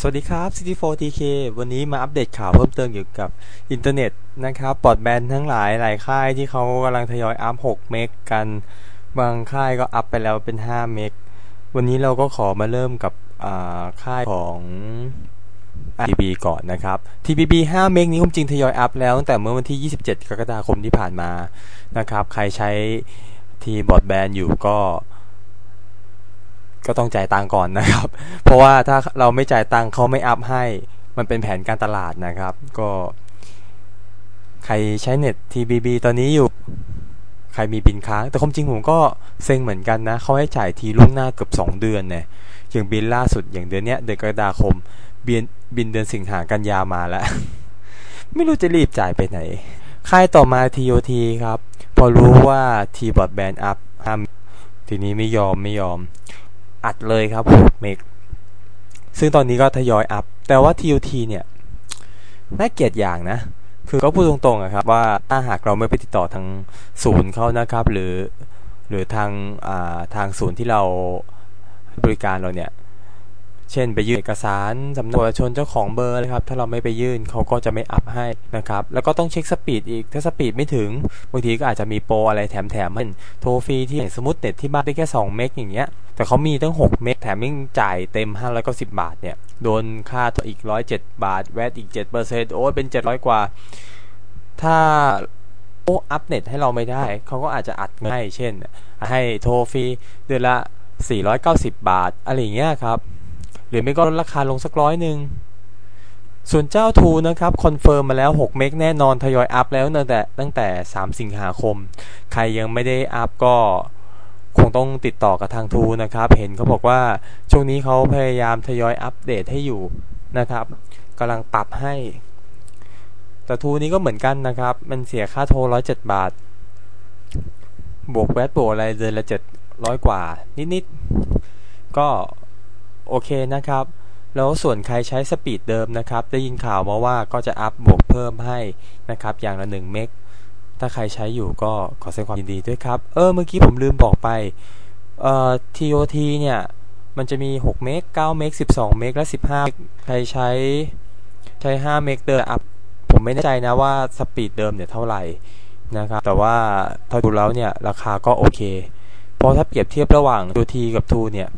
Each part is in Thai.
สวัสดีครับ CT4TK วันนี้มาอัปเดตข่าวเพิ่มเติมเกี่ยวกับอินเทอร์เน็ตนะครับปอดแบนทั้งหลายหลายค่ายที่เขากำลังทยอยอัพ 6 เมกกัน บางค่ายก็อัพไปแล้วเป็น 5 เมก วันนี้เราก็ขอมาเริ่มกับค่ายของ TB ก่อนนะครับ TBB 5 เมกนี้ความจริงทยอยอัพแล้วตั้งแต่เมื่อวันที่ 27 กรกฎาคมที่ผ่านมานะครับ ใครใช้ทีบอดแบนอยู่ก็ ก็ต้องจ่ายตังก่อนนะครับ เพราะว่าถ้าเราไม่จ่ายตังเขาไม่อัพให้ มันเป็นแผนการตลาดนะครับ ก็ ใครใช้เน็ต TBB ตอนนี้อยู่ ใครมีบินค้าง แต่ความจริงผมก็เซ็งเหมือนกันนะเขาให้จ่ายทีล่วงหน้าเกือบ 2 เดือนเนี่ยอย่างบินล่าสุดอย่างเดือนนี้เดือนกรกฎาคมบินบินเดือนสิงหากันยามาแล้ว ไม่รู้จะรีบจ่ายไปไหน ค่ายต่อมา TOT ครับ พอรู้ว่า T บอดแบนอัพทีนี้ไม่ยอมไม่ยอม อัดเลยครับเมกซึ่งตอนนี้ก็ทยอยอัพ แต่ว่า TUT เนี่ยน่าเกียดอย่างนะ คือก็พูดตรงๆอะครับว่าถ้าหากเราไม่ไปติดต่อทางศูนย์เขานะครับ หรือหรือทางทางศูนย์ที่เราบริการเราเนี่ย เช่นไปยื่นเอกสารสำนักประชาชนเจ้าของเบอร์เลยครับ ถ้าเราไม่ไปยื่นเขาก็จะไม่อัพให้นะครับ แล้วก็ต้องเช็คสปีดอีก ถ้าสปีดไม่ถึงบางทีก็อาจจะมีโปรอะไรแถมแถมมันโทรฟรีที่สมมติเน็ตที่บ้านได้แค่ 2 เมกอย่างเงี้ย แต่เขามีตั้ง 6 เมกแถมยังจ่ายเต็ม510บาทเนี่ย โดนค่าอีก 107 บาท แวตอีก 7%โอ้เป็น 700 กว่า ถ้าโอ้อัพเน็ตให้เราไม่ได้ เขาก็อาจจะอัดให้เช่น ให้โทรฟรีเดือนละ 490 บาท อะไรเงี้ยครับ หรือไม่ก็ลดราคาลงสักร้อยหนึ่งส่วนเจ้าทูนะครับคอนเฟิร์มมาแล้ว 6 เมกแน่นอนทยอยอัพแล้วตั้งแต่ตั้งแต่ 3 สิงหาคม ใครยังไม่ได้อัพก็คงต้องติดต่อกับทางทูนะครับ เห็นเขาบอกว่าช่วงนี้เขาพยายามทยอยอัปเดตให้อยู่นะครับกำลังปรับให้ แต่ทูนี้ก็เหมือนกันนะครับ มันเสียค่าโทร 107 บาท บวกแวดบวกอะไรเดือนละ700 กว่า นิดๆก็ โอเคนะครับ แล้วส่วนใครใช้สปีดเดิมนะครับ ได้ยินข่าวมาว่าก็จะอัพบวกเพิ่มให้นะครับ อย่างละ1เมกถ้าใครใช้อยู่ก็ขอแสดงความยินดีด้วยครับ เออ เมื่อกี้ผมลืมบอกไปเอ่อ TOT เนี่ย มันจะมี 6 เมก 9 เมก 12 เมก และ 15ใครใช้ใช้ 5 เมกเดิมอัพ ผมไม่แน่ใจนะว่าสปีดเดิมเนี่ยเท่าไหร่นะครับ แต่ว่าถ้าดูแล้วเนี่ย ราคาก็โอเค เพราะถ้าเปรียบเทียบระหว่าง TOT กับ 2 เนี่ย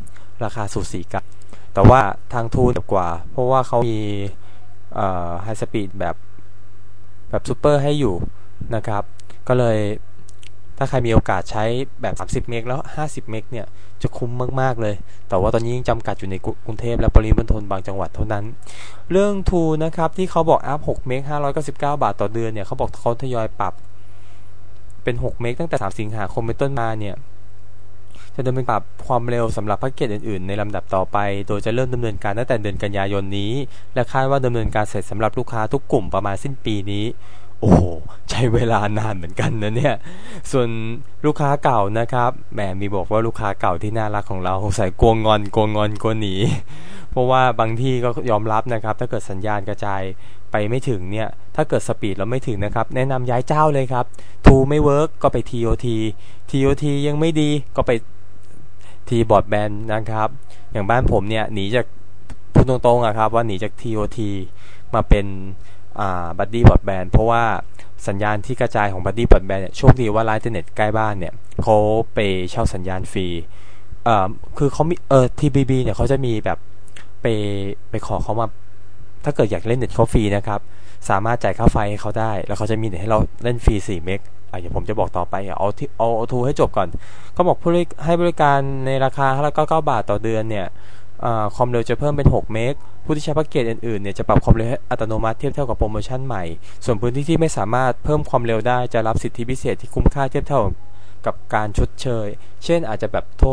ราคาสูสีกัน แต่ว่าทางทูนกว่า เพราะว่าเขามีไฮสปีดแบบแบบซูเปอร์ให้อยู่นะครับ ก็เลยถ้าใครมีโอกาสใช้แบบ 30 เมกแล้ว 50 เมกเนี่ย จะคุ้มมาก ๆ เลย แต่ว่าตอนนี้ยังจำกัดอยู่ในกรุงเทพและปริมณฑลบางจังหวัดเท่านั้น เรื่องทูนะครับ ที่เขาบอกอัพ 6 เมก 599 บาทต่อเดือนเนี่ย เขาบอกเขาทยอยปรับเป็น 6 เมกตั้งแต่ 3 สิงหาคมเป็นต้นมาเนี่ย จะดำเนินปรับความเร็วสำหรับแพ็กเกจอื่นๆ ในลำดับต่อไป โดยจะเริ่มดำเนินการตั้งแต่เดือนกันยายนนี้ และคาดว่าดำเนินการเสร็จสำหรับลูกค้าทุกกลุ่มประมาณสิ้นปีนี้ โอ้ใช้เวลานานเหมือนกันนะเนี่ย ส่วนลูกค้าเก่านะครับแหมมีบอกว่าลูกค้าเก่าที่น่ารักของเราใส่กวงงอนกวงงอนกวหนี เพราะว่าบางที่ก็ยอมรับนะครับ ถ้าเกิดสัญญาณกระจายไปไม่ถึงเนี่ย ถ้าเกิดสปีดเราไม่ถึงนะครับ แนะนำย้ายเจ้าเลยครับทูไม่เวิร์กก็ไป TOT TOT ยังไม่ดีก็ไป ทีบอร์ดแบนนะครับ อย่างบ้านผมเนี่ยหนีจากพูดตรงๆอะครับว่าหนีจาก TOT มาเป็นบัดดี้บอร์ดแบนเพราะว่าสัญญาณที่กระจายของบัดดี้บอร์ดแบนเนี่ยโชคดีว่าไลน์อินเทอร์เน็ตใกล้บ้านเนี่ยเขาไปเช่าสัญญาณฟรีเอ่อคือเขามีเออ TBB เนี่ยเขาจะมีแบบไปไปขอเขามา ถ้าเกิดอยากเล่นเน็ตเขาฟรีนะครับ สามารถจ่ายค่าไฟให้เขาได้ แล้วเขาจะมีเน็ตให้เราเล่นฟรี 4 เมก อะเดี๋ยวผมจะบอกต่อไปเอาที่เอาทูให้จบก่อนเขาบอกผู้ให้บริการในราคา599บาทต่อเดือนเนี่ยความเร็วจะเพิ่มเป็น 6 เมก ผู้ที่ใช้แพ็กเกจอื่นๆเนี่ยจะปรับความเร็วอัตโนมัติเทียบเท่ากับโปรโมชั่นใหม่ ส่วนพื้นที่ที่ไม่สามารถเพิ่มความเร็วได้จะรับสิทธิพิเศษที่คุ้มค่าเทียบเท่ากับการชดเชย เช่นอาจจะแบบโทร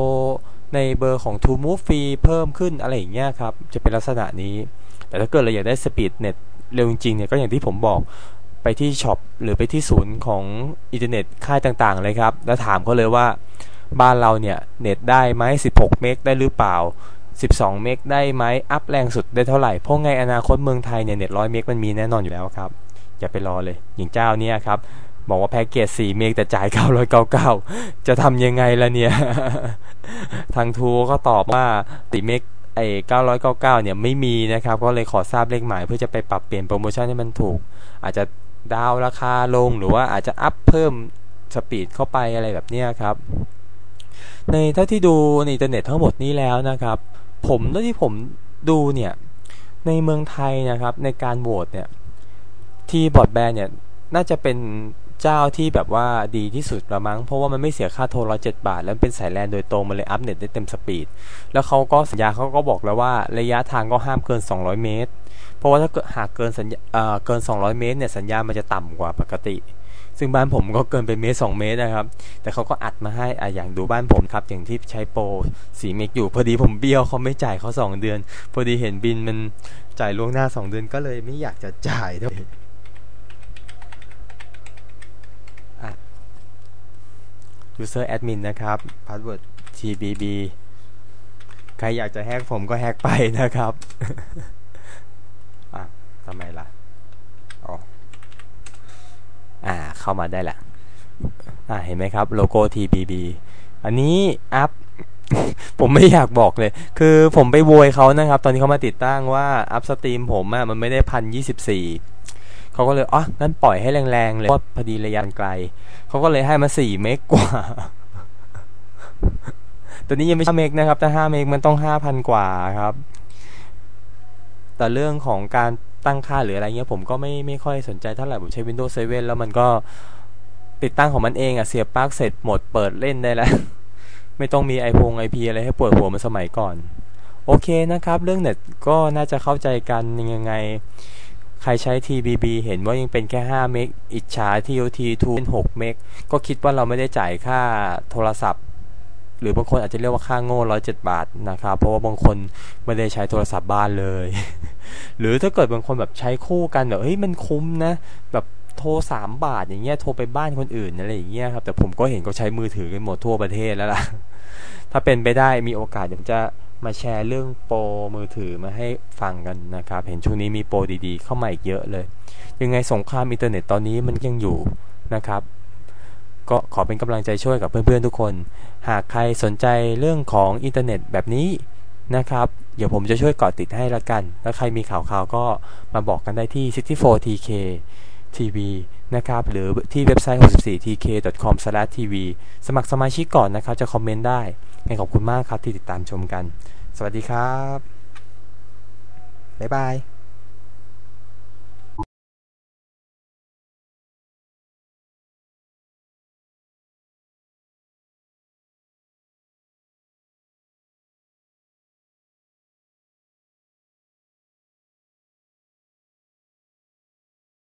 ในเบอร์ของ To Move ฟรีเพิ่มขึ้นอะไรอย่างเงี้ยครับ จะเป็นลักษณะนี้ แต่ถ้าเกิดเราอยากได้สปีดเน็ตเร็วจริงๆเนี่ยก็อย่างที่ผมบอก ไปที่ช็อปหรือไปที่ศูนย์ของอินเทอร์เน็ตค่ายต่างๆเลยครับ แล้วถามเขาเลยว่าบ้านเราเนี่ยเน็ตได้ไหม16 เมกได้หรือเปล่า 12 เมกได้ไหมอัพแรงสุดได้เท่าไหร่ เพราะไงอนาคตเมืองไทยเนี่ยเน็ตร้อยเมกมันมีแน่นอนอยู่แล้วครับ อย่าไปรอเลย อย่างเจ้าเนี่ยครับบอกว่าแพ็กเกจ 4 เมกแต่จ่าย 999 จะทำยังไงล่ะเนี่ย ทางทูก็ตอบว่า4เมกไอ้ 999 เนี่ยไม่มีนะครับ ก็เลยขอทราบเลขหมายเพื่อจะไปปรับเปลี่ยนโปรโมชั่นให้มันถูก อาจจะ ดาวราคาลงหรือว่าอาจจะอัพเพิ่มสปีดเข้าไปอะไรแบบนี้ครับ ในเท่าที่ดูในอินเทอร์เน็ตทั้งหมดนี้แล้วนะครับ ผมเท่าที่ผมดูเนี่ย ในเมืองไทยนะครับ ในการโหวตเนี่ย ที่บอร์ดแบนเนี่ยน่าจะเป็นเจ้าที่แบบว่าดีที่สุดละมั้ง เพราะว่ามันไม่เสียค่าโทรร้อยเจ็ดบาท แล้วเป็นสายแลนโดยตรงมันเลยอัพเน็ตได้เต็มสปีด แล้วเขาก็สัญญาเขาก็บอกแล้วว่าระยะทางก็ห้ามเกิน 200 เมตร เพราะว่าถ้าเกิดหากเกินสัญญาเอ่อเกิน 200 เมตรเนี่ยสัญญาณมันจะต่ำกว่าปกติ ซึ่งบ้านผมก็เกินไปเมตร2เมตรนะครับ แต่เขาก็อัดมาให้อะอย่างดูบ้านผมครับ อย่างที่ใช้โปรสีเมกอยู่ พอดีผมเบี้ยวเขาไม่จ่ายเขา2 เดือน พอดีเห็นบินมันจ่ายล่วงหน้า 2 เดือนก็เลยไม่อยากจะจ่ายเท่าไหร่ user admin นะครับ password tbb ใครอยากจะแฮกผมก็แฮกไปนะครับ ทำไมล่ะอ๋ออ่าเข้ามาได้ละอ่าเห็นไหมครับโลโก้ tbb อันนี้อัพผมไม่อยากบอกเลย คือผมไปโวยเขานะครับ ตอนนี้เขามาติดตั้งว่าอัพสตรีมผมอะมันไม่ได้พันยี่สิบสี่เขาก็เลยอ๋องั้นปล่อยให้แรงๆเลยเพราะพอดีระยะไกล เขาก็เลยให้มาสี่เมกกว่าตัวนี้ยังไม่ใช่เมกนะครับถ้าห้าเมกมันต้องห้าพันกว่าครับ แต่เรื่องของการ ตั้งค่าหรืออะไรเงี้ยผมก็ไม่ไม่ค่อยสนใจเท่าไหร่ผมใช้ Windows 7 แล้วมันก็ติดตั้งของมันเองอะเสียบปลั๊กเสร็จหมดเปิดเล่นได้แล้ว ไม่ต้องมีไอพงไอพีอะไรให้ปวดหัวมันสมัยก่อน โอเคนะครับ เรื่องเน็ตก็น่าจะเข้าใจกันยังไง ใครใช้ TBB เห็นว่ายังเป็นแค่ 5 เมกอิจฉา TOT 2เป็น 6 เมกก็คิดว่าเราไม่ได้จ่ายค่าโทรศัพท์ หรือบางคนอาจจะเรียกว่าค่าโง่107 บาทนะครับ เพราะว่าบางคนไม่ได้ใช้โทรศัพท์บ้านเลย หรือถ้าเกิดบางคนแบบใช้คู่กันแบบเฮ้ยมันคุ้มนะ แบบโทร3บาทอย่างเงี้ยโทรไปบ้านคนอื่นอะไรอย่างเงี้ยครับ แต่ผมก็เห็นเขาใช้มือถือกันหมดทั่วประเทศแล้วล่ะ ถ้าเป็นไปได้มีโอกาสเดี๋ยวจะมาแชร์เรื่องโปรมือถือมาให้ฟังกันนะครับ เห็นช่วงนี้มีโปรดีๆ เข้ามาอีกเยอะเลย ยังไงสงครามอินเทอร์เน็ตตอนนี้มันยังอยู่นะครับ ก็ขอเป็นกำลังใจช่วยกับเพื่อนๆทุกคน หากใครสนใจเรื่องของอินเทอร์เน็ตแบบนี้นะครับ เดี๋ยวผมจะช่วยเกาะติดให้ละกัน แล้วใครมีข่าวๆก็มาบอกกันได้ที่ 64tk TV นะครับ หรือที่เว็บไซต์ 64tk.com/tv สมัครสมาชิกก่อนนะครับ จะคอมเมนต์ได้งั้นขอบคุณมากครับที่ติดตามชมกัน สวัสดีครับ บ๊ายบาย